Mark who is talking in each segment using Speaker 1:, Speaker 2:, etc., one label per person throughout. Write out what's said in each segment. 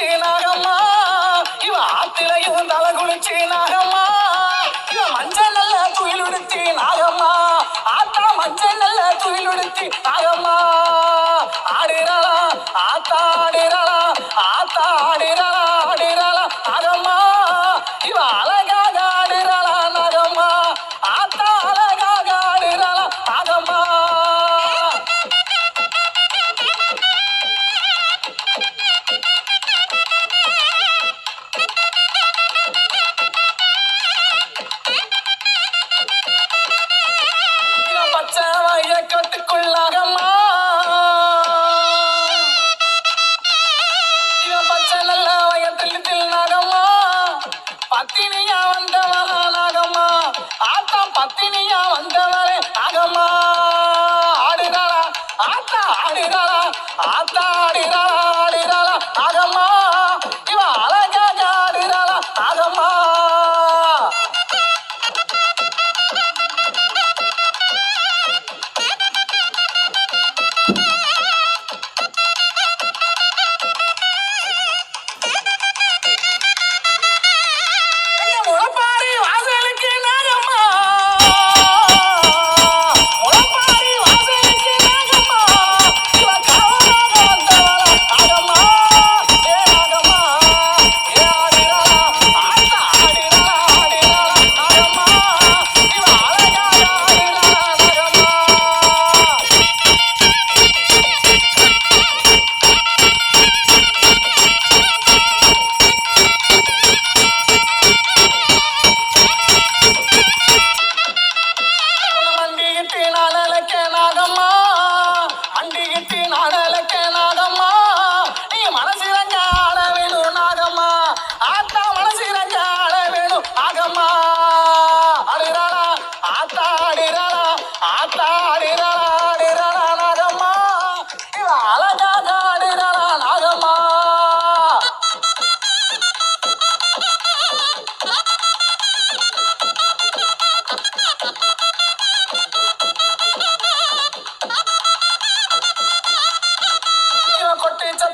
Speaker 1: குளிச்சு நாகம்மா இவ ஆத்திரையும் தலை குளிச்சு நாகம்மா இவ மஞ்சள் நல்ல துயில் உடுத்தி நாகம்மா ஆத்தா மஞ்சள் நல்ல துயில் உடுத்தி நாகம்மா ஆடிரலா ஆத்தா ஆடிரலா ஆத்தா பத்தினியா வந்தவரே அகமா ஆடுதாரா ஆத்தா ஆடுதாரா ஆத்தா I don't mind.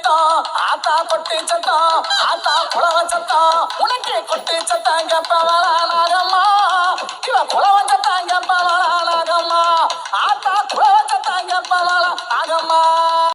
Speaker 1: சத்தம் ஆத்தா கொட்டி சத்தம் ஆத்தா குளவ சத்தம் உனக்கே கொட்டி சத்தம் கப்ப